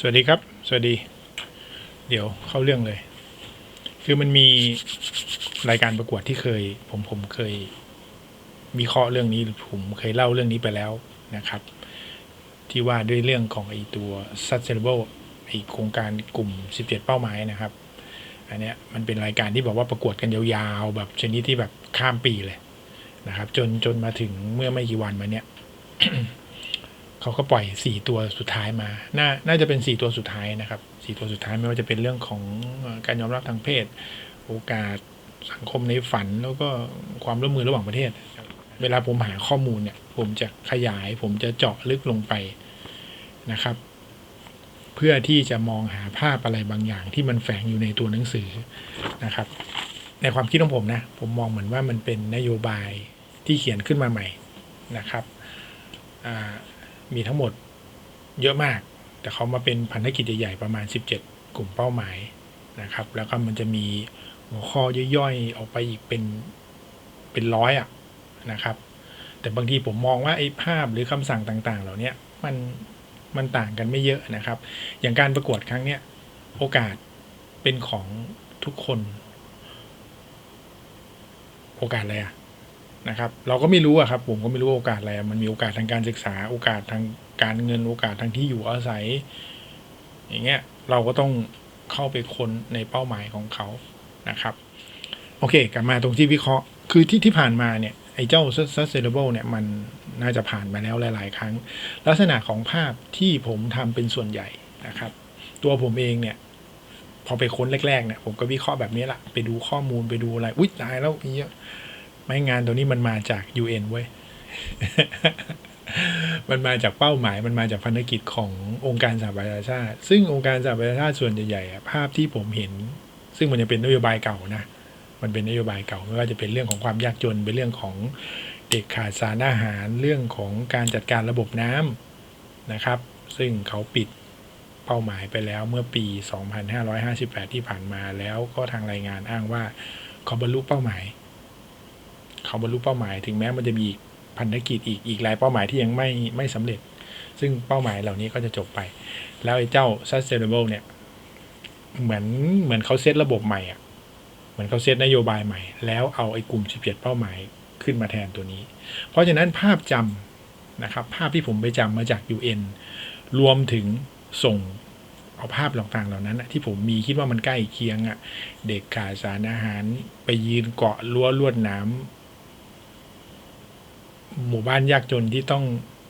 สวัสดีครับ สวัสดี เดี๋ยวเข้าเรื่องเลย คือมันมีรายการประกวดที่เคย ผมผมเคยวิเคราะห์เรื่องนี้ผมเคยเล่าเรื่องนี้ไปแล้วนะครับ ที่ว่าด้วยเรื่องของไอ้ตัว sustainable ไอ้โครงการกลุ่ม 17 เป้าหมายนะครับ อันเนี้ยมันเป็นรายการที่บอกว่าประกวดกันยาวๆ แบบชนิดที่แบบข้ามปีเลยนะครับ จนจนมาถึงเมื่อไม่กี่วันมาเนี้ย เขาก็ปล่อยสี่ตัวสุดท้ายมา น่า น่าจะเป็นสี่ตัวสุดท้ายนะครับสี่ตัวสุดท้ายไม่ว่าจะเป็นเรื่องของการยอมรับทางเพศ โอกาส สังคมในฝัน แล้วก็ความร่วมมือระหว่างประเทศ เวลาผมหาข้อมูลเนี่ย ผมจะขยาย ผมจะเจาะลึกลงไปนะครับ เพื่อที่จะมองหาภาพอะไรบางอย่างที่มันแฝงอยู่ในตัวหนังสือนะครับ ในความคิดของผมนะ ผมมองเหมือนว่ามันเป็นนโยบายที่เขียนขึ้นมาใหม่นะครับ อ่า มีทั้งหมดเยอะมาก แต่เขามาเป็นพันธกิจใหญ่ๆประมาณ 17 กลุ่มเป้าหมายนะครับ แล้วก็มันจะมีหัวข้อย่อยๆออกไปอีกเป็นเป็นร้อยอะนะครับ แต่บางทีผมมองว่าไอ้ภาพหรือคำสั่งต่าง ๆ เหล่านี้มันมันต่างกันไม่เยอะนะครับ อย่างการประกวดครั้งเนี้ยโอกาสเป็นของทุกคน โอกาสอะไรอะ นะครับ เราก็ไม่รู้อะครับ ผมก็ไม่รู้โอกาสอะไร มันมีโอกาสทางการศึกษา โอกาสทางการเงิน โอกาสทางที่อยู่อาศัย อย่างเงี้ย เราก็ต้องเข้าไปค้นในเป้าหมายของเขานะครับ โอเค กลับมาตรงที่วิเคราะห์ คือที่ที่ผ่านมาเนี่ย ไอ้เจ้า sustainable เนี่ย มันน่าจะผ่านมาแล้วหลาย ๆ ครั้ง ลักษณะของภาพที่ผมทำเป็นส่วนใหญ่นะครับ ตัวผมเองเนี่ยพอไปค้นแรกๆเนี่ยผมก็วิเคราะห์แบบนี้แหละไปดูข้อมูลไปดูอะไร อุ้ยตายแล้วเยอะ ไม่งานตัวนี้มันมาจาก UN เว้ย มันมาจากเป้าหมาย มันมาจากพันธกิจขององค์การสหประชาชาติ ซึ่งองค์การสหประชาชาติส่วนใหญ่ๆอะภาพที่ผมเห็น ซึ่งมันจะเป็นนโยบายเก่านะ มันเป็นนโยบายเก่าไม่ว่าจะเป็นเรื่องของความยากจน เป็นเรื่องของเด็กขาดสารอาหาร เรื่องของการจัดการระบบน้ำนะครับ ซึ่งเขาปิดเป้าหมายไปแล้วเมื่อปี 2558 ที่ผ่านมาแล้วก็ทางรายงานอ้างว่าเขาบรรลุเป้าหมาย เขาบรรลุเป้าหมาย ถึงแม้มันจะมีพันธกิจอีกอีกหลายเป้าหมายที่ยังไม่ไม่สำเร็จ ซึ่งเป้าหมายเหล่านี้ก็จะจบไป แล้วไอ้เจ้า sustainable เนี่ยเหมือนเหมือนเขาเซตระบบใหม่อะเหมือนเขาเซตนโยบายใหม่ แล้วเอาไอ้กลุ่ม 17 เป้าหมายขึ้นมาแทนตัวนี้ เพราะฉะนั้นภาพจำนะครับ ภาพที่ผมไปจำมาจาก UN รวมถึงส่งเอาภาพต่างๆเหล่านั้นที่ผมมีคิดว่ามันใกล้เคียงอะ เด็กขาดสารอาหารไปยืนเกาะรั้วลวดน้ำ หมู่บ้านยากจนที่ต้อง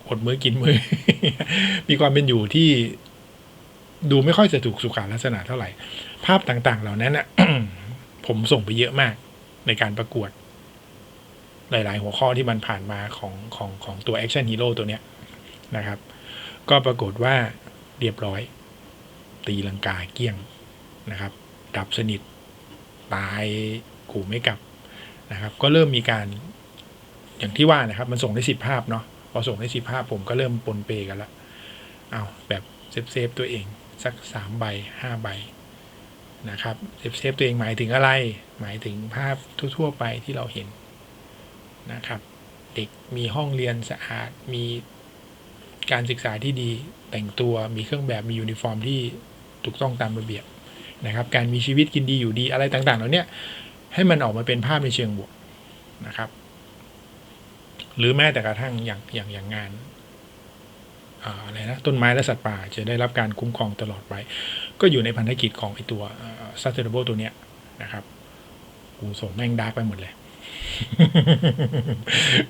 อดมื้อกินมื้อ มีความเป็นอยู่ที่ดูไม่ค่อยจะถูกสุขาลักษณะเท่าไหร่ ภาพต่างๆ เหล่านั้นอะผมส่งไปเยอะมากในการประกวด หลายๆ หัวข้อที่มันผ่านมาของของของตัว Action Hero ตัวเนี้ยนะครับ ก็ปรากฏว่าเรียบร้อย ตีลังกาเกลี้ยงนะครับ ดับสนิท ตายกูไม่กลับนะครับ ก็เริ่มมีการ อย่างที่ว่านะครับ มันส่งได้สิบภาพเนาะพอส่งได้สิบภาพผมก็เริ่มปนเปกันละเอาแบบเซฟเซฟตัวเองสักสามใบห้าใบนะครับเซฟเซฟตัวเองหมายถึงอะไร หมายถึงภาพทั่ว ๆ ไปที่เราเห็นนะครับ เด็กมีห้องเรียนสะอาดมีการศึกษาที่ดีแต่งตัวมีเครื่องแบบมียูนิฟอร์มที่ถูกต้องตามระเบียบนะครับ การมีชีวิตกินดีอยู่ดีอะไรต่างๆเหล่านี้ให้มันออกมาเป็นภาพในเชิงบวกนะครับ หรือแม้แต่กระทั่งอย่างอย่างอย่างงานอะไรนะต้นไม้และสัตว์ป่าจะได้รับการคุ้มครองตลอดไป ก็อยู่ในพันธกิจของไอตัว sustainable ตัวเนี้ยนะครับ กูส่งแม่งดาร์กไปหมดเลย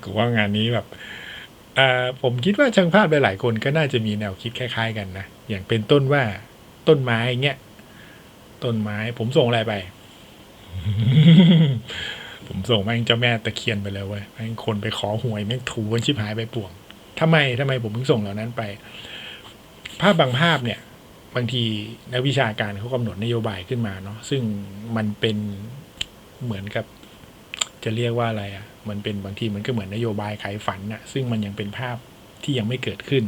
กูว่างานนี้แบบอ่อผมคิดว่าช่างภาพหลายๆคนก็น่าจะมีแนวคิดคล้าย ๆ กันนะ อย่างเป็นต้นว่าต้นไม้เงี้ย ต้นไม้ผมส่งอะไรไป ผมส่งแม่งเจ้าแม่ตะเคียนไปเลยเว้ยแม่งคนไปขอหวยแม่งถูกันชิบหายไปป่วงทำไมทำไมผมถึงส่งเหล่านั้นไป ภาพบางภาพเนี่ย บางทีนักวิชาการเขากำหนดนโยบายขึ้นมาเนาะซึ่งมันเป็นเหมือนกับ จะเรียกว่าอะไรอะ่ะ มันเป็นบางทีมันก็เหมือนนโยบายขายฝันน่ะ ซึ่งมันยังเป็นภาพที่ยังไม่เกิดขึ้น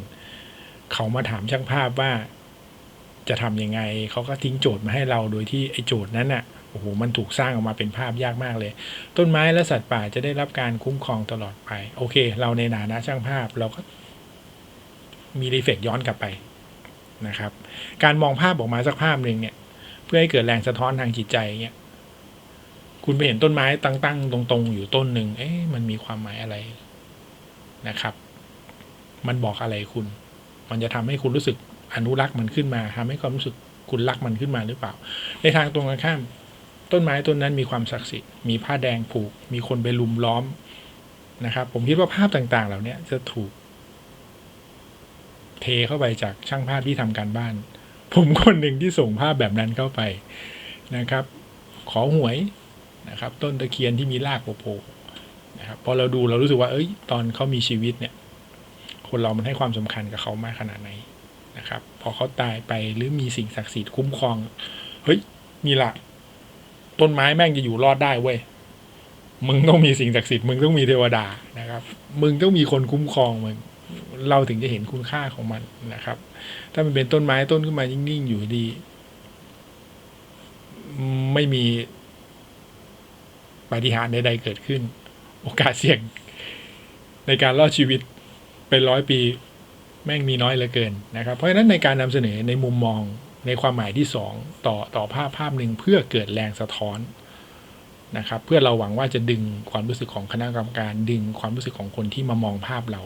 เขามาถามช่างภาพว่าจะทำยังไง เขาก็ทิ้งโจทย์มาให้เราโดยที่ไอ้โจทย์นั้นน่ะ โอ้โหมันถูกสร้างออกมาเป็นภาพยากมากเลย ต้นไม้และสัตว์ป่าจะได้รับการคุ้มครองตลอดไป โอเค เราในฐานะช่างภาพเราก็มีรีเฟกย้อนกลับไปนะครับ การมองภาพออกมาสักภาพหนึ่งเนี่ย เพื่อให้เกิดแรงสะท้อนทางจิตใจเนี่ยคุณไปเห็นต้นไม้ตั้งๆตรงๆ อยู่ต้นหนึ่งเอ๊ะมันมีความหมายอะไรนะครับ มันบอกอะไรคุณ มันจะทำให้คุณรู้สึกอนุรักษ์มันขึ้นมาทำให้ความรู้สึกคุณรักมันขึ้นมาหรือเปล่า ในทางตรงกันข้าม ต้นไม้ต้นนั้นมีความศักดิ์สิทธิ์มีผ้าแดงผูก มีคนไปลุมล้อมนะครับ ผมคิดว่าภาพต่างๆ เหล่านี้จะถูก เทเข้าไปจากช่างภาพที่ทำการบ้าน ผมคนหนึ่งที่ส่งภาพแบบนั้นเข้าไปนะครับ ขอหวยนะครับ ต้นตะเคียนที่มีรากโผล่นะครับพอเราดูเรารู้สึกว่า เอ้ย ตอนเขามีชีวิตเนี่ย คนเรามันให้ความสำคัญกับเขามากขนาดไหนนะครับ พอเขาตายไปหรือมีสิ่งศักดิ์สิทธิ์คุ้มครองเฮ้ยมีละ ต้นไม้แม่งจะอยู่รอดได้เว้ยมึงต้องมีสิ่งศักดิ์สิทธิ์มึงต้องมีเทวดานะครับ มึงต้องมีคนคุ้มครองมึงเราถึงจะเห็นคุณค่าของมันนะครับ ถ้ามันเป็นต้นไม้ต้นขึ้นมานิ่งๆอยู่ดี ไม่มีปฏิหารใดๆเกิดขึ้น โอกาสเสี่ยง ในการรอดชีวิตเป็นร้อยปี แม่งมีน้อยเหลือเกินนะครับ เพราะฉะนั้นในการนำเสนอในมุมมอง ในความหมายที่สองต่อต่อภาพภาพหนึ่งเพื่อเกิดแรงสะท้อนนะครับ เพื่อเราหวังว่าจะดึงความรู้สึกของคณะกรรมการดึงความรู้สึกของคนที่มามองภาพเรา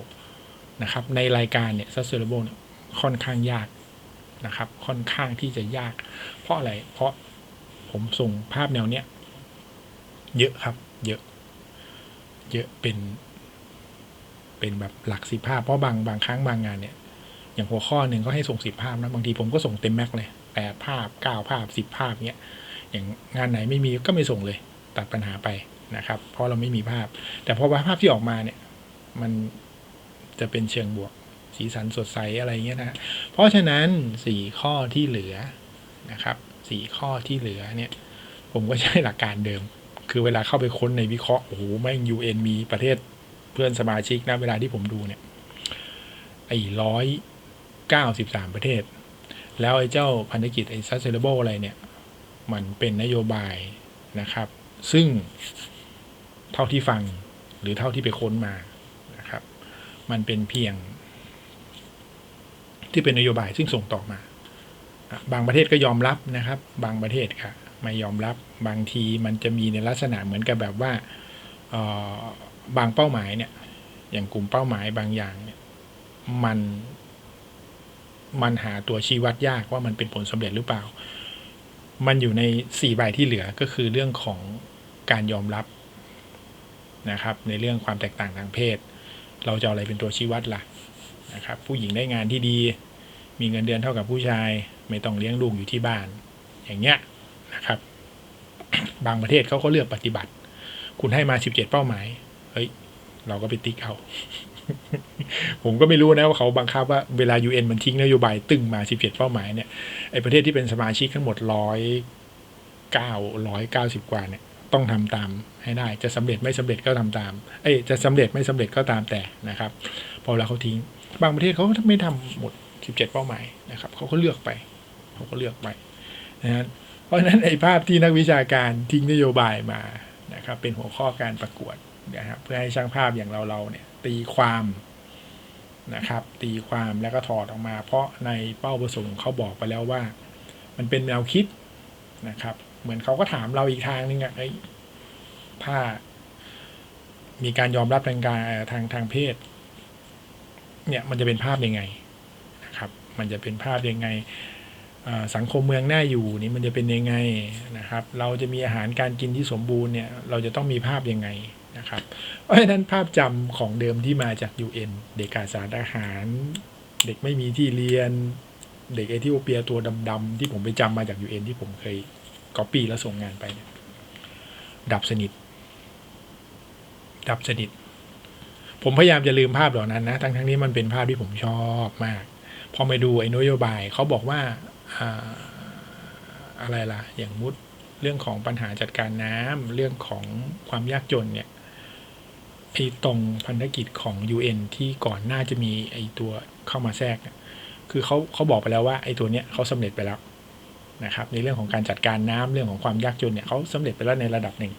นะครับ ในรายการเนี่ย sustainable เนี่ค่อนข้างยากนะครับ ค่อนข้างที่จะยาก เพราะอะไรเพราะผมส่งภาพแนวเนี้ยเยอะครับ เยอะ เยอะเป็น เป็นแบบหลักสิบภาพเพราะบางบางครั้งบางงานเนี่ย อย่างหัวข้อหนึ่งก็ให้ส่งสิบภาพนะบางทีผมก็ส่งเต็มแม็กเลยแปดภาพเก้าภาพสิบภาพเนี้ยอย่างงานไหนไม่มีก็ไม่ส่งเลย ตัดปัญหาไปนะครับ เพราะเราไม่มีภาพ แต่พอภาพที่ออกมาเนี่ย มันจะเป็นเชิงบวก สีสันสดใสอะไรเงี้ยนะเพราะฉะนั้นสี่ข้อที่เหลือนะครับสี่ข้อที่เหลือเนี่ย ผมก็ใช้หลักการเดิม คือเวลาเข้าไปค้นในวิเคราะห์โอ้โหแม่ง UN มีประเทศเพื่อนสมาชิกนะเวลาที่ผมดูเนี่ยไอ้ร้อย เก้าสิบสามประเทศ แล้วไอ้เจ้าพันธกิจไอ้ sustainable อะไรเนี่ย มันเป็นนโยบายนะครับ ซึ่งเท่าที่ฟังหรือเท่าที่ไปค้นมานะครับ มันเป็นเพียง ที่เป็นนโยบายซึ่งส่งต่อมา บางประเทศก็ยอมรับนะครับ บางประเทศค่ะไม่ยอมรับบางทีมันจะมีในลักษณะเหมือนกับแบบว่าบางเป้าหมายเนี่ย อย่างกลุ่มเป้าหมายบางอย่างเนี่ย มัน มันหาตัวชี้วัดยากว่ามันเป็นผลสำเร็จหรือเปล่า มันอยู่ในสี่ใบที่เหลือก็คือเรื่องของการยอมรับนะครับ ในเรื่องความแตกต่างทางเพศ เราจะอาอะไรเป็นตัวชี้วัดล่ะนะครับ ผู้หญิงได้งานที่ดี มีเงินเดือนเท่ากับผู้ชาย ไม่ต้องเลี้ยงลูกอยู่ที่บ้าน อย่างเงี้ยนะครับ บางประเทศเขาก็เลือกปฏิบัติ คุณให้มาสิบเจ็ดเป้าหมาย เฮ้ย เราก็ไปติ๊กเอา ผมก็ไม่รู้นะว่าเขาบังคับว่าเวลา UN มันทิ้งนโยบายตึงมา 17 เป้าหมายเนี่ยไอประเทศที่เป็นสมาชิกทั้งหมดร้อยเก้าร้อยเก้าสิบกว่าเนี่ยต้องทำตามให้ได้ จะสำเร็จไม่สำเร็จก็ทำตาม เอ้จะสำเร็จไม่สำเร็จก็ตามแต่นะครับ พอเวลาเขาทิ้ง บางประเทศเขาไม่ทำหมด 17 เป้าหมายนะครับเขาก็เลือกไปเขาก็เลือกไปนะฮะเพราะฉะนั้นไอ้ภาพที่นักวิชาการทิ้งนโยบายมานะครับเป็นหัวข้อการประกวดนะครับเพื่อให้ช่างภาพอย่างเราเราเนี่ย ตีความนะครับ ตีความแล้วก็ถอดออกมา เพราะในเป้าประสงค์เขาบอกไปแล้วว่า มันเป็นแนวคิดนะครับ เหมือนเขาก็ถามเราอีกทางนึงอะไอ้ถ้ามีการยอมรับทางการทางทางเพศ เนี่ยมันจะเป็นภาพยังไงนะครับ มันจะเป็นภาพยังไงสังคมเมืองน่าอยู่นี่มันจะเป็นยังไงนะครับ เราจะมีอาหารการกินที่สมบูรณ์เนี่ย เราจะต้องมีภาพยังไง นะครับ เพราะฉะนั้นภาพจำของเดิมที่มาจาก UN เด็กขาดสารอาหาร เด็กไม่มีที่เรียน เด็กเอธิโอเปียตัวดำๆที่ผมไปจำมาจาก UN ที่ผมเคยก๊อปปี้แล้วส่งงานไปเนี่ยดับสนิท ดับสนิท ผมพยายามจะลืมภาพเหล่านั้นนะ ทั้งทั้งนี้มันเป็นภาพที่ผมชอบมาก พอไปดูไอ้นโยบายเขาบอกว่าอ่าอะไรล่ะ อย่างมุดเรื่องของปัญหาจัดการน้ำเรื่องของความยากจนเนี่ย ไอ้ตรงพันธกิจของ UN ที่ก่อนหน้าจะมีไอ้ตัวเข้ามาแทรก คือเขาเขาบอกไปแล้วว่าไอ้ตัวเนี้ยเขาสำเร็จไปแล้วนะครับ ในเรื่องของการจัดการน้ำเรื่องของความยากจนเนี่ยเขาสำเร็จไปแล้วในระดับหนึ่ง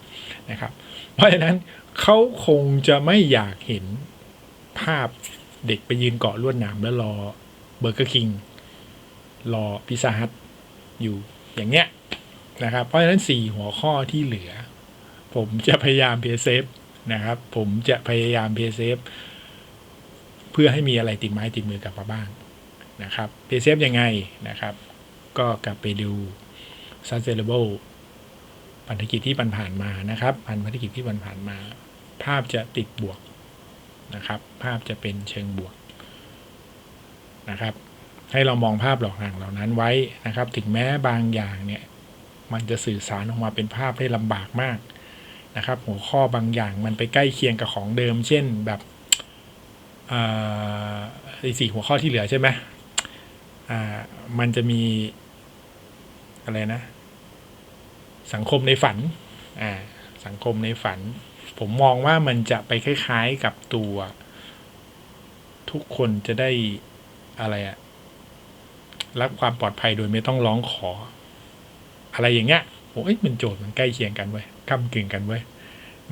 นะครับ เพราะฉะนั้นเขาคงจะไม่อยากเห็นภาพเด็กไปยืนเกาะลวดหนามแล้วรอเบอร์เกอร์คิงรอพิซซ่าฮัทอยู่อย่างเงี้ยนะครับ เพราะฉะนั้นสี่หัวข้อที่เหลือ ผมจะพยายามเพย์เซฟ นะครับ ผมจะพยายามเพย์เซฟเพื่อให้มีอะไรติดไม้ติดมือกลับมาบ้างนะครับเพย์เซฟยังไงนะครับ ก็กลับไปดู sustainable พันธกิจที่ผ่านมานะครับพันธกิจที่ผ่านมา ภาพจะติดบวกนะครับ ภาพจะเป็นเชิงบวกนะครับ ให้เรามองภาพหลอกห่างเหล่านั้นไว้นะครับ ถึงแม้บางอย่างเนี่ย มันจะสื่อสารออกมาเป็นภาพได้ลำบากมาก นะครับ หัวข้อบางอย่างมันไปใกล้เคียงกับของเดิม เช่นแบบอ่าไอ้สี่หัวข้อที่เหลือใช่ไหมมันจะมีอะไรนะ สังคมในฝันอ่าสังคมในฝัน ผมมองว่ามันจะไปคล้ายๆกับตัว ทุกคนจะได้อะไรอะรับความปลอดภัยโดยไม่ต้องร้องขอ อะไรอย่างเงี้ย โอ้ยมันโจทย์มันใกล้เคียงกันเว้ยก้ากึ่งกันเว้ย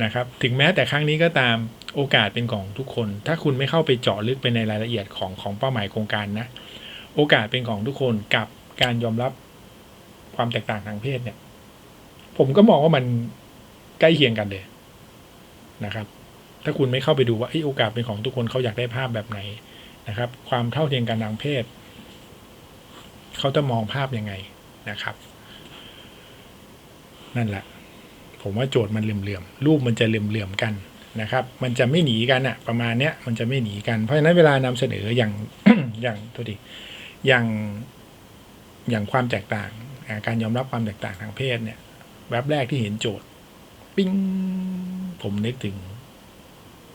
นะครับถึงแม้แต่ครั้งนี้ก็ตามโอกาสเป็นของทุกคน ถ้าคุณไม่เข้าไปเจาะลึกไปในรายละเอียดของของเป้าหมายโครงการนะโอกาสเป็นของทุกคนกับการยอมรับความแตกต่างทางเพศเนี่ย ผมก็มองว่ามันใกล้เคียงกันเลยนะครับ ถ้าคุณไม่เข้าไปดูว่าเอ้โอกาสเป็นของทุกคนเขาอยากได้ภาพแบบไหนนะครับ ความเท่าเทียมกันทางเพศ เขาจะมองภาพยังไงนะครับ นั่นแหละ ผมว่าโจทย์มันเหลื่อมๆรูปมันจะเหลื่อมๆกันนะครับ มันจะไม่หนีกันอะประมาณเนี้ยมันจะไม่หนีกันเพราะฉะนั้นเวลานำเสนออย่างอย่างตัวดีอย่างอย่างความแตกต่างอ่าการยอมรับความแตกต่างทางเพศเนี่ยแวบแรกที่เห็นโจทย์ ปิ้งผมนึกถึง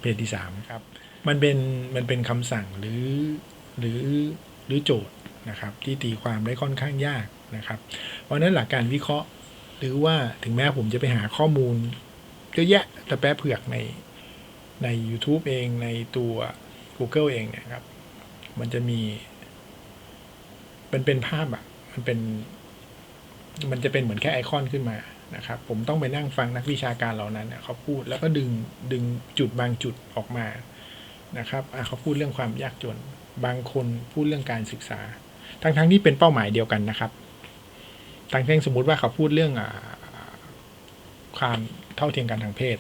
เพศที่สามครับ มันเป็นมันเป็นคำสั่งหรือหรือหรือโจทย์นะครับ ที่ตีความได้ค่อนข้างยากนะครับ เพราะฉะนั้นหลักการวิเคราะห์ หรือว่าถึงแม้ผมจะไปหาข้อมูลเยอะแยะแต่แปะเผือกในใน YouTube เองในตัว Google เองเนี่ยครับ มันจะมีมันเป็นภาพอะมันเป็น มันจะเป็นเหมือนแค่ไอคอนขึ้นมานะครับ ผมต้องไปนั่งฟังนักวิชาการเหล่านั้นเนี่ยเขาพูดแล้วก็ดึงดึงจุดบางจุดออกมานะครับเขาพูดเรื่องความยากจน บางคนพูดเรื่องการศึกษา ทั้งทั้งๆที่เป็นเป้าหมายเดียวกันนะครับ ทั้งที่สมมุติว่าเขาพูดเรื่องอความเท่าเทียมกันทางเพศ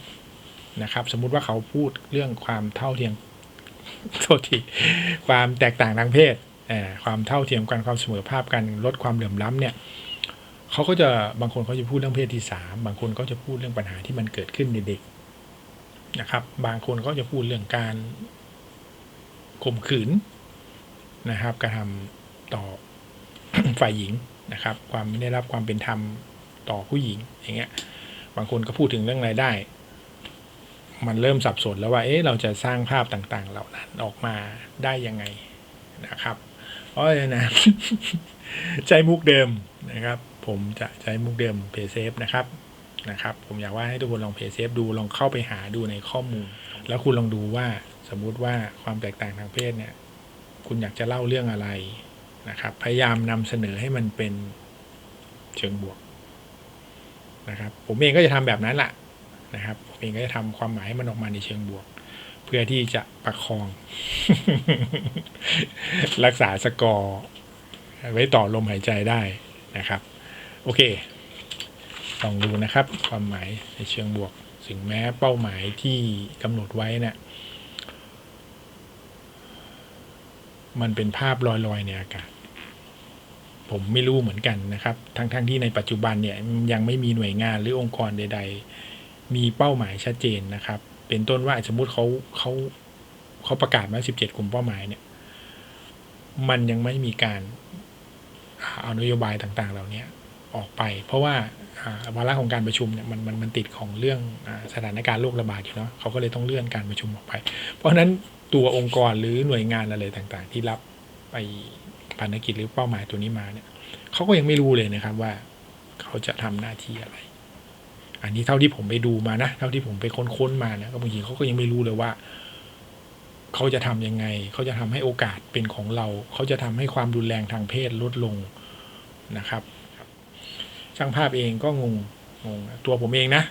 นะครับ สมมุติว่าเขาพูดเรื่องความเท่าเทียมโทษทีความแตกต่างทางเพศเอ่อความเท่าเทียมกันความเสมอภาพกันลดความเหลื่อมล้ำเนี่ยเขาก็จะบางคนเขาจะพูดเรื่องเพศที่สามบางคนก็จะพูดเรื่องปัญหาที่มันเกิดขึ้นในเด็กนะครับ บางคนก็จะพูดเรื่องการข่มขืนนะครับกระทำต่อฝ่ายหญิง นะครับ ความไม่ได้รับความเป็นธรรมต่อผู้หญิงอย่างเงี้ย บางคนก็พูดถึงเรื่องรายได้ มันเริ่มสับสนแล้วว่า เอ๊ะ เราจะสร้างภาพต่างๆ เหล่านั้นออกมาได้ยังไงนะครับ เพราะฉะนั้นใช้มุกเดิมนะครับ ผมจะใช้มุกเดิมเพย์เซฟนะครับนะครับ ผมอยากว่าให้ทุกคนลองเพย์เซฟดู ลองเข้าไปหาดูในข้อมูล แล้วคุณลองดูว่าสมมุติว่าความแตกต่างทางเพศเนี่ย คุณอยากจะเล่าเรื่องอะไร นะครับ พยายามนำเสนอให้มันเป็นเชิงบวกนะครับ ผมเองก็จะทำแบบนั้นแหละนะครับ ผมเองก็จะทำความหมายให้มันออกมาในเชิงบวก เพื่อที่จะประคอง รักษาสกอร์ ไว้ต่อลมหายใจได้นะครับ โอเคลองดูนะครับ ความหมายในเชิงบวกถึงแม้เป้าหมายที่กำหนดไว้เนะี่ย มันเป็นภาพลอยๆในอากาศ ผมไม่รู้เหมือนกันนะครับ ทั้งๆทที่ในปัจจุบันเนี่ยยังไม่มีหน่วยงานหรือองค์กรใด ๆ มีเป้าหมายชัดเจนนะครับ เป็นต้นว่าสมมุติเขาเขาเขาประกาศมา17กลุ่มเป้าหมายเนี่ย มันยังไม่มีการเอานโยบายต่างๆ เหล่านี้ออกไป เพราะว่าวาระของการประชุมเนี่ยมันมันมันติดของเรื่องอสถานการณ์โรคระบาดอยู่เนาะเขาก็เลยต้องเลื่อนการประชุมออกไป เพราะฉะนั้น ตัวองค์กรหรือหน่วยงานอะไรต่างๆ ที่รับไปภารกิจหรือเป้าหมายตัวนี้มาเนี่ยเขาก็ยังไม่รู้เลยนะครับว่าเขาจะทำหน้าที่อะไร อันนี้เท่าที่ผมไปดูมานะ เท่าที่ผมไปค้นๆมานี่ยก็บางทีเขาก็ยังไม่รู้เลยว่า เขาจะทำยังไง เขาจะทำให้โอกาสเป็นของเรา เขาจะทำให้ความรุนแรงทางเพศลดลงนะครับ ช่างภาพเองก็งงงงตัวผมเองนะ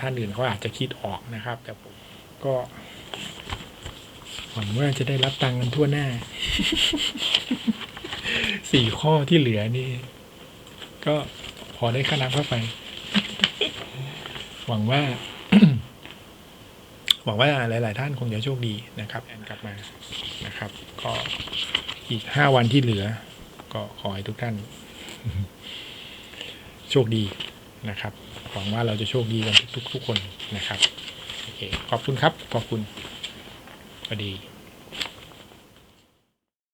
ท่านอื่นเขาอาจจะคิดออกนะครับ แต่ผมก็ วังว่าจะได้รับตังค์กันทั่วหน้า สี่ข้อที่เหลือนี่ ก็พอได้ค่าน้ำค่าไฟหวังว่า หวังว่าหลาย ๆ ท่านคงจะโชคดีนะครับแอนกลับมานะครับ ก็อีกห้าวันที่เหลือ ก็ขอให้ทุกท่าน โชคดีนะครับ หวังว่าเราจะโชคดีกันทุกๆทุกคนนะครับโอเคขอบคุณครับ ขอบคุณ ก็ดี